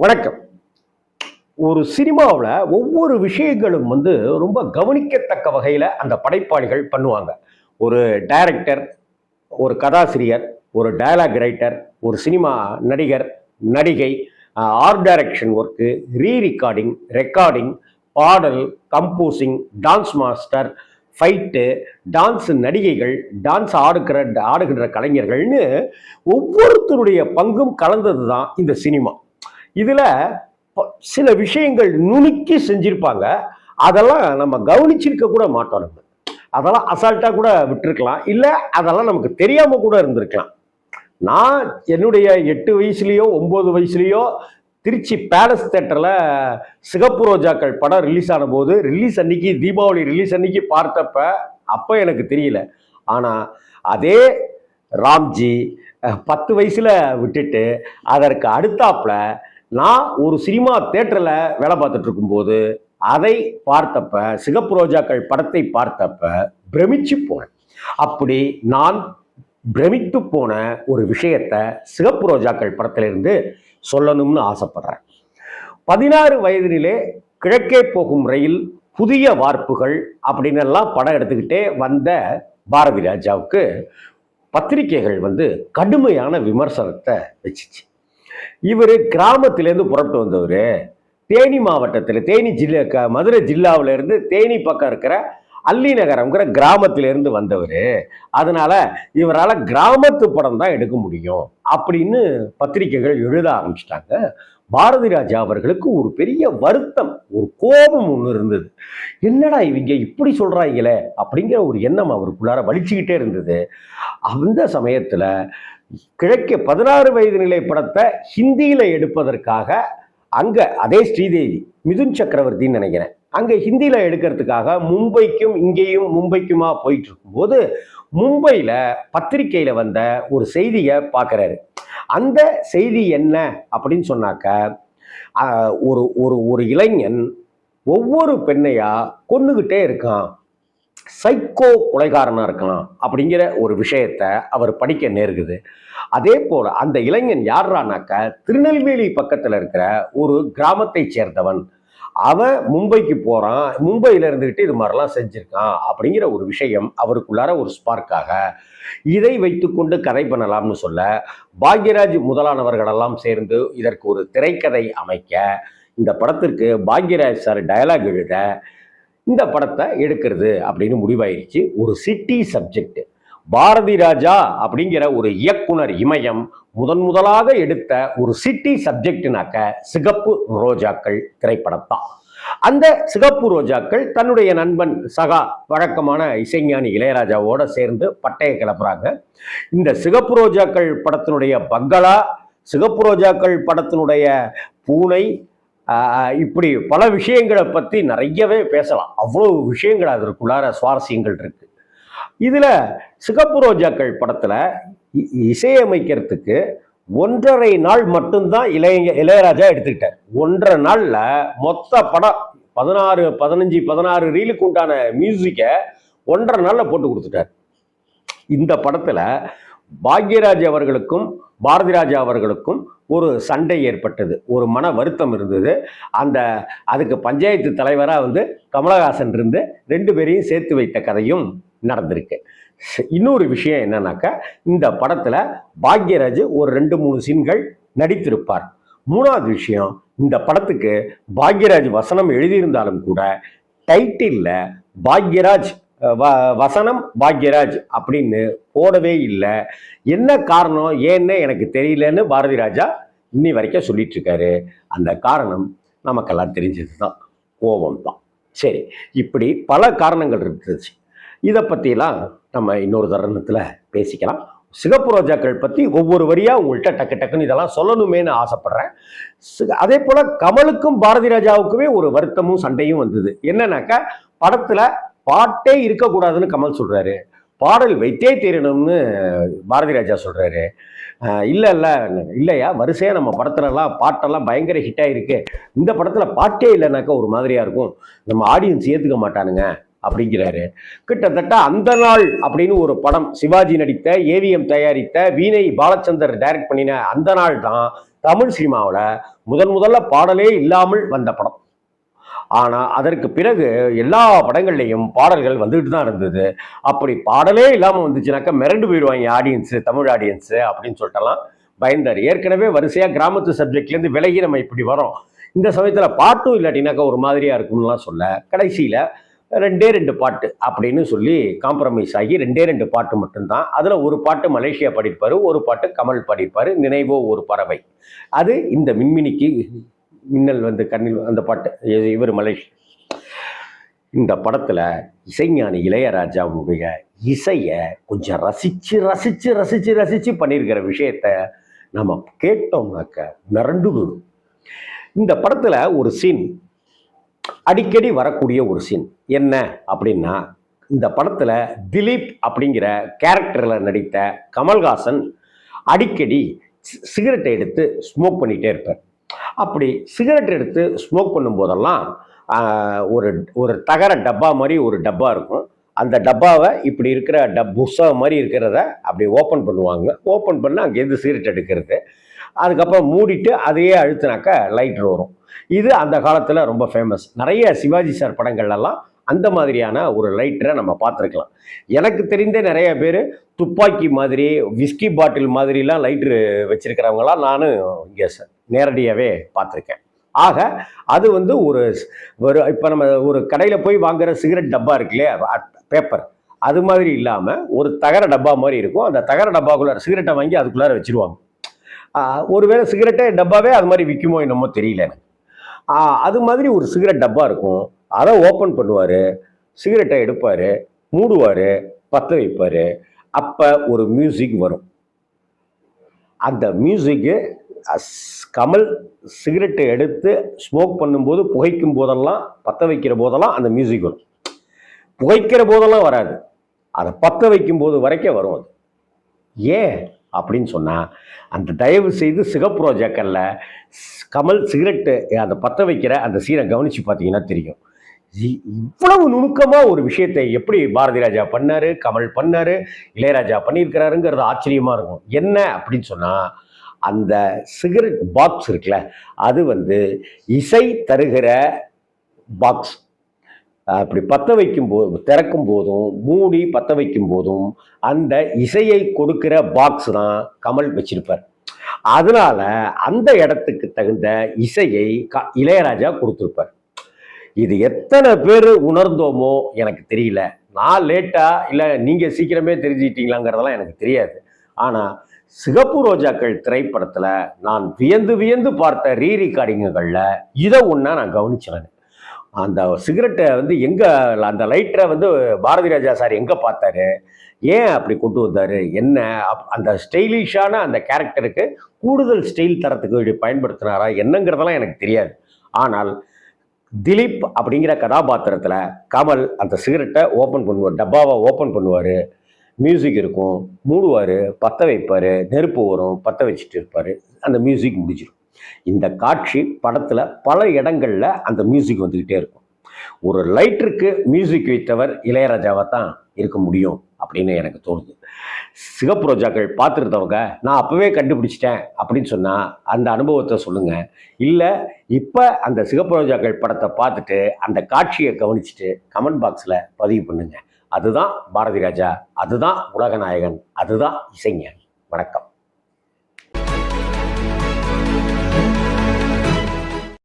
வணக்கம். ஒரு சினிமாவில் ஒவ்வொரு விஷயங்களும் வந்து ரொம்ப கவனிக்கத்தக்க வகையில் அந்த படைப்பாளிகள் பண்ணுவாங்க. ஒரு டைரக்டர் ஒரு கதாசிரியர் ஒரு டயலாக் ரைட்டர் ஒரு சினிமா நடிகர் நடிகை art direction work re recording recording பாடல் composing dance master fight dance நடிகைகள் டான்ஸ் ஆடுகிற ஆடுகின்ற கலைஞர்கள்னு ஒவ்வொருத்தருடைய பங்கும் கலந்தது தான் இந்த சினிமா. இதில் சில விஷயங்கள் நுணுக்கி செஞ்சுருப்பாங்க. அதெல்லாம் நம்ம கவனிச்சிருக்க கூட மாட்டோம் நம்ம. அதெல்லாம் அசால்ட்டாக கூட விட்டுருக்கலாம். இல்லை அதெல்லாம் நமக்கு தெரியாமல் கூட இருந்திருக்கலாம். நான் என்னுடைய எட்டு வயசுலேயோ ஒம்பது வயசுலேயோ திருச்சி பேலஸ் தேட்டரில் சிகப்பு ரோஜாக்கள் படம் ரிலீஸ் ஆன போது ரிலீஸ் அன்னைக்கு தீபாவளி ரிலீஸ் அன்னைக்கு பார்த்தப்ப அப்போ எனக்கு தெரியல. ஆனால் அதே ராம்ஜி பத்து வயசில் விட்டுட்டு அதற்கு அடுத்தாப்பில் நான் ஒரு சினிமா தேட்டரில் வேலை பார்த்துட்டு இருக்கும்போது அதை பார்த்தப்ப சிகப்பு ரோஜாக்கள் படத்தை பார்த்தப்ப பிரமிச்சு போனேன். அப்படி நான் பிரமித்து போன ஒரு விஷயத்த சிகப்பு ரோஜாக்கள் படத்திலிருந்து சொல்லணும்னு ஆசைப்படுறேன். பதினாறு வயதினிலே கிழக்கே போகும் ரயில் புதிய வார்ப்புகள் அப்படின்னு எல்லாம் படம் எடுத்துக்கிட்டே வந்த பாரதி ராஜாவுக்கு பத்திரிகைகள் வந்து கடுமையான விமர்சனத்தை வச்சுச்சு. இவர் கிராமத்திலேருந்து புறப்பட்டு வந்தவர். தேனி மாவட்டத்தில் தேனி ஜில்ல மதுரை ஜில்லாவுல இருந்து தேனி பக்கம் இருக்கிற அல்லி நகரம்ங்கிற கிராமத்திலேருந்து வந்தவர். அதனால் இவரால் கிராமத்து படம் தான் எடுக்க முடியும் அப்படின்னு பத்திரிகைகள் எழுத ஆரம்பிச்சிட்டாங்க. பாரதி ராஜா அவர்களுக்கு ஒரு பெரிய வருத்தம் ஒரு கோபம் ஒன்று இருந்தது. என்னடா இவங்க இப்படி சொல்கிறாங்களே அப்படிங்கிற ஒரு எண்ணம் அவருக்குள்ளார வலிச்சுக்கிட்டே இருந்தது. அந்த சமயத்தில் கிழக்கே பதினாறு வயது நிலை படத்தை ஹிந்தியில் எடுப்பதற்காக அங்கே அதே ஸ்ரீதேவி மிதுன் சக்கரவர்த்தின்னு நினைக்கிறேன். அங்கே ஹிந்தியில் எடுக்கிறதுக்காக மும்பைக்கும் இங்கேயும் மும்பைக்குமா போயிட்டு இருக்கும்போது மும்பையில் பத்திரிக்கையில் வந்த ஒரு செய்தியை பார்க்குறாரு அந்த செய்தி என்ன அப்படின்னு சொன்னாக்க ஒரு ஒரு ஒரு இளைஞன் ஒவ்வொரு பெண்ணையா கொண்டுகிட்டே இருக்கான். சைக்கோ கொலைகாரனாக இருக்கலாம் அப்படிங்கிற ஒரு விஷயத்த அவர் படிக்க நேருகுது அதே போல் அந்த இளைஞன் யார்றானாக்க திருநெல்வேலி பக்கத்தில் இருக்கிற ஒரு கிராமத்தை சேர்ந்தவன். அவன் மும்பைக்கு போகிறான் மும்பையில இருந்துக்கிட்டு இது மாதிரிலாம் செஞ்சுருக்கான் அப்படிங்கிற ஒரு விஷயம் அவருக்குள்ளார ஒரு ஸ்பார்க்காக இதை வைத்துக்கொண்டு கதை பண்ணலாம்னு சொல்ல பாக்யராஜ் முதலானவர்களெல்லாம் சேர்ந்து இதற்கு ஒரு திரைக்கதை அமைக்க இந்த படத்திற்கு பாக்யராஜ் சார் டயலாக் எழுத இந்த படத்தை எடுக்கிறது அப்படின்னு முடிவாயிருச்சு. ஒரு சிட்டி சப்ஜெக்ட் பாரதி ராஜா அப்படிங்கிற ஒரு இயக்குனர் இமயம் முதன் முதலாக எடுத்த ஒரு சிட்டி சப்ஜெக்ட்னாக்க சிகப்பு ரோஜாக்கள் திரைப்படம் தான் அந்த சிகப்பு ரோஜாக்கள் தன்னுடைய நண்பன் சகா வழக்கமான இசைஞானி இளையராஜாவோட சேர்ந்து பட்டைய கிளப்புறாங்க. இந்த சிகப்பு ரோஜாக்கள் படத்தினுடைய பங்களா சிகப்பு ரோஜாக்கள் படத்தினுடைய பூனை இப்படி பல விஷயங்களை பற்றி நிறையவே பேசலாம். அவ்வளோ விஷயங்கள் அதற்குள்ளார சுவாரஸ்யங்கள் இருக்கு. இதில் சிகப்பு ரோஜாக்கள் படத்தில் இசையமைக்கிறதுக்கு ஒன்றரை நாள் மட்டும்தான் இளைய இளையராஜா எடுத்துக்கிட்டார். ஒன்றரை நாளில் மொத்த படம் பதினாறு பதினஞ்சு பதினாறு ரீலுக்கு உண்டான மியூசிக்கை ஒன்றரை நாளில் போட்டு கொடுத்துட்டார். இந்த படத்தில் பாக்யராஜ் அவர்களுக்கும் பாரதிராஜா அவர்களுக்கும் ஒரு சண்டை ஏற்பட்டது. ஒரு மன வருத்தம் இருந்தது. அந்த அதுக்கு பஞ்சாயத்து தலைவராக வந்து கமலஹாசன் இருந்து ரெண்டு பேரையும் சேர்த்து வைத்த கதையும் நடந்திருக்கு. இன்னொரு விஷயம் என்னன்னாக்கா இந்த படத்தில் பாக்யராஜ் ஒரு ரெண்டு மூணு சீன்கள் நடித்திருப்பார். மூணாவது விஷயம் இந்த படத்துக்கு பாக்யராஜ் வசனம் எழுதியிருந்தாலும் கூட டைட்டிலில் பாக்யராஜ் வ- வசனம் பாக்யராஜ் அப்படின்னு போடவே இல்லை. என்ன காரணம் ஏன்னு எனக்கு தெரியலன்னு பாரதி ராஜா இன்னி வரைக்கும் சொல்லிட்டு இருக்காரு அந்த காரணம் நமக்கெல்லாம் தெரிஞ்சது தான் கோபம் தான் சரி இப்படி பல காரணங்கள் இருந்துச்சு. இதை பற்றிலாம் நம்ம இன்னொரு தருணத்தில் பேசிக்கலாம். சிகப்பு ரோஜாக்கள் பற்றி ஒவ்வொரு வரியாக உங்கள்கிட்ட டக்கு டக்குன்னு இதெல்லாம் சொல்லணுமேன்னு ஆசைப்பட்றேன். அதே போல் கமலுக்கும் பாரதி ராஜாவுக்குமே ஒரு வருத்தமும் சண்டையும் வந்தது. என்னன்னாக்கா படத்தில் பாட்டே இருக்கக்கூடாதுன்னு கமல் சொல்கிறாரு பாடல் வைத்தே தீரணும்னு பாரதி ராஜா சொல்கிறாரு இல்லை இல்லை இல்லையா வரிசையாக நம்ம படத்துலலாம் பாட்டெல்லாம் பயங்கர ஹிட்டாக இருக்குது இந்த படத்தில் பாட்டே இல்லைனாக்கா ஒரு மாதிரியாக இருக்கும். நம்ம ஆடியன்ஸ் ஏற்றுக்க மாட்டானுங்க. அப்படிங்கிறாரு. கிட்டத்தட்ட அந்த நாள் அப்படின்னு ஒரு படம் சிவாஜி நடித்த ஏவிஎம் தயாரித்த வீணை பாலச்சந்தர் டைரக்ட் பண்ணின அந்த நாள் தான் தமிழ் சினிமாவில் முதன் முதல்ல பாடலே இல்லாமல் வந்த படம். ஆனால் அதற்கு பிறகு எல்லா படங்கள்லையும் பாடல்கள் வந்துட்டு தான் இருந்தது. அப்படி பாடலே இல்லாமல் வந்துச்சுனாக்கா மிரண்டு போயிடுவாங்க ஆடியன்ஸு தமிழ் ஆடியன்ஸு அப்படின்னு சொல்லிட்டலாம் பயந்தார். ஏற்கனவே வரிசையாக கிராமத்து சப்ஜெக்ட்லேருந்து விலகி நம்ம இப்படி வரோம் இந்த சமயத்தில் பாட்டும் இல்லாட்டினாக்கா ஒரு மாதிரியாக இருக்கும்லாம் சொல்ல கடைசியில் ரெண்டே ரெண்டு பாட்டு அப்படின்னு சொல்லி காம்ப்ரமைஸ் ஆகி ரெண்டே ரெண்டு பாட்டு மட்டும்தான். அதில் ஒரு பாட்டு மலேசியா பாடியிருப்பார் ஒரு பாட்டு கமல் பாடியிருப்பார் நினைவோ ஒரு பறவை. அது இந்த மின்மினிக்கு மின்னல் வந்து கண்ணில் அந்த பாட்டு இவர் மலேசியா இந்த படத்தில் இசைஞானி இளையராஜாவுடைய இசையை கொஞ்சம் ரசித்து ரசித்து ரசித்து ரசித்து பண்ணியிருக்கிற விஷயத்த நம்ம கேட்டோம்னாக்க மிரண்டு இந்த படத்தில் ஒரு சீன் அடிக்கடி வரக்கூடிய ஒரு சீன் என்ன அப்படின்னா இந்த படத்தில் திலீப் அப்படிங்கிற கேரக்டரில் நடித்த கமல்ஹாசன் அடிக்கடி சிகரெட்டை எடுத்து ஸ்மோக் பண்ணிகிட்டே இருப்பார். அப்படி சிகரெட் எடுத்து ஸ்மோக் பண்ணும்போதெல்லாம் ஒரு ஒரு தகர டப்பா மாதிரி ஒரு டப்பா இருக்கும். அந்த டப்பாவை இப்படி இருக்கிற டப் புஸ்ஸா மாதிரி இருக்கிறத அப்படி ஓப்பன் பண்ணுவாங்க. ஓப்பன் பண்ணால் அங்கேருந்து சிகரெட் எடுக்கிறது. அதுக்கப்புறம் மூடிட்டு அதையே அழுத்தினாக்க லைட்ரு வரும். இது அந்த காலத்தில் ரொம்ப ஃபேமஸ் நிறைய சிவாஜி சார் படங்கள்லாம் அந்த மாதிரியான ஒரு லைட்டரை நம்ம பார்த்துருக்கலாம். எனக்கு தெரிந்த நிறைய பேர் துப்பாக்கி மாதிரி விஸ்கி பாட்டில் மாதிரிலாம் லைட்ரு வச்சுருக்கிறவங்களாம் நானும் இங்கே நேரடியாகவே பார்த்துருக்கேன். ஆக அது வந்து ஒரு ஒரு இப்போ நம்ம ஒரு கடையில் போய் வாங்குற சிகரெட் டப்பா இருக்கு இல்லையா பேப்பர் அது மாதிரி இல்லாமல் ஒரு தகர டப்பா மாதிரி இருக்கும். அந்த தகர டப்பாக்குள்ளே சிகரெட்டை வாங்கி அதுக்குள்ளார வச்சிருவாங்க. ஒருவேளை சிகரெட்டே டப்பாவே அது மாதிரி விற்குமோ என்னமோ தெரியல எனக்கு. அது மாதிரி ஒரு சிகரெட் டப்பா இருக்கும். அதை ஓப்பன் பண்ணுவார் சிகரெட்டை எடுப்பார் மூடுவார் பற்ற வைப்பார். அப்போ ஒரு மியூசிக் வரும். அந்த மியூசிக்கு கமல் சிகரெட்டை எடுத்து ஸ்மோக் பண்ணும்போது புகைக்கும் போதெல்லாம் பற்ற வைக்கிற போதெல்லாம் அந்த மியூசிக் வரும். புகைக்கிற போதெல்லாம் வராது. அதை பற்ற வைக்கும் போது வரைக்கும் வரும் அது. ஏன்? அப்படின்னு சொன்னால் அந்த தயவு செய்து சிகப்பு ரோஜாக்கல்ல கமல் சிகரெட்டு அதை பற்ற வைக்கிற அந்த சீனை கவனித்து பார்த்தீங்கன்னா தெரியும். இ- இவ்வளவு நுணுக்கமாக ஒரு விஷயத்தை எப்படி பாரதி ராஜா பண்ணார் கமல் பண்ணாரு இளையராஜா பண்ணியிருக்கிறாருங்கிறது ஆச்சரியமாக இருக்கும். என்ன அப்படின்னு சொன்னால் அந்த சிகரெட் பாக்ஸ் இருக்குல்ல அது வந்து இசை தருகிற பாக்ஸ் அப்படி பற்ற வைக்கும் போது திறக்கும் போதும் மூடி பற்ற வைக்கும் போதும் அந்த இசையை கொடுக்கிற பாக்ஸ் தான் கமல் வச்சிருப்பார். அதனால அந்த இடத்துக்கு தகுந்த இசையை க இளையராஜா கொடுத்துருப்பார். இது எத்தனை பேர் உணர்ந்தோமோ எனக்கு தெரியல. நான் லேட்டா இல்லை நீங்கள் சீக்கிரமே தெரிஞ்சுக்கிட்டீங்களாங்கிறதெல்லாம் எனக்கு தெரியாது. ஆனால் சிகப்பு ரோஜாக்கள் திரைப்படத்தில் நான் வியந்து வியந்து பார்த்த ரீ ரெக்கார்டிங்குகளில் இதை ஒன்றா நான் கவனிச்சேன் அந்த சிகரெட்டை வந்து எங்கே அந்த லைட்டரை வந்து பாரதி ராஜா சார் எங்கே பார்த்தாரு? ஏன் அப்படி கொண்டு வந்தார்? என்ன? அப்- அந்த ஸ்டைலிஷான அந்த கேரக்டருக்கு கூடுதல் ஸ்டைல் தரத்துக்கு இப்படி பயன்படுத்தினாரா? என்னங்கிறதெல்லாம் எனக்கு தெரியாது. ஆனால் திலீப் அப்படிங்கிற கதாபாத்திரத்தில் கமல் அந்த சிகரெட்டை ஓப்பன் பண்ணுவார் டப்பாவை ஓப்பன் பண்ணுவார். மியூசிக் இருக்கும் மூடுவார் பற்ற வைப்பார் நெருப்பு வரும் பற்ற வச்சுட்டு இருப்பார். அந்த மியூசிக் முடிஞ்சிடும் இந்த காட்சி படத்தில் பல இடங்களில் அந்த மியூசிக் வந்துக்கிட்டே இருக்கும். ஒரு லைட்டருக்கு மியூசிக் வைத்தவர் இளையராஜாவை தான் இருக்க முடியும் அப்படின்னு எனக்கு தோணுது. சிகப்பு ரோஜாக்கள் பார்த்துருந்தவங்க நான் அப்போவே கண்டுபிடிச்சிட்டேன் அப்படின்னு சொன்னால் அந்த அனுபவத்தை சொல்லுங்கள் இல்லை இப்போ அந்த சிகப்பு ரோஜாக்கள் படத்தை பார்த்துட்டு அந்த காட்சியை கவனிச்சுட்டு கமெண்ட் பாக்ஸில் பதிவு பண்ணுங்கள் அதுதான் பாரதி ராஜா அதுதான் உலகநாயகன் அதுதான் இசைஞானி. வணக்கம்.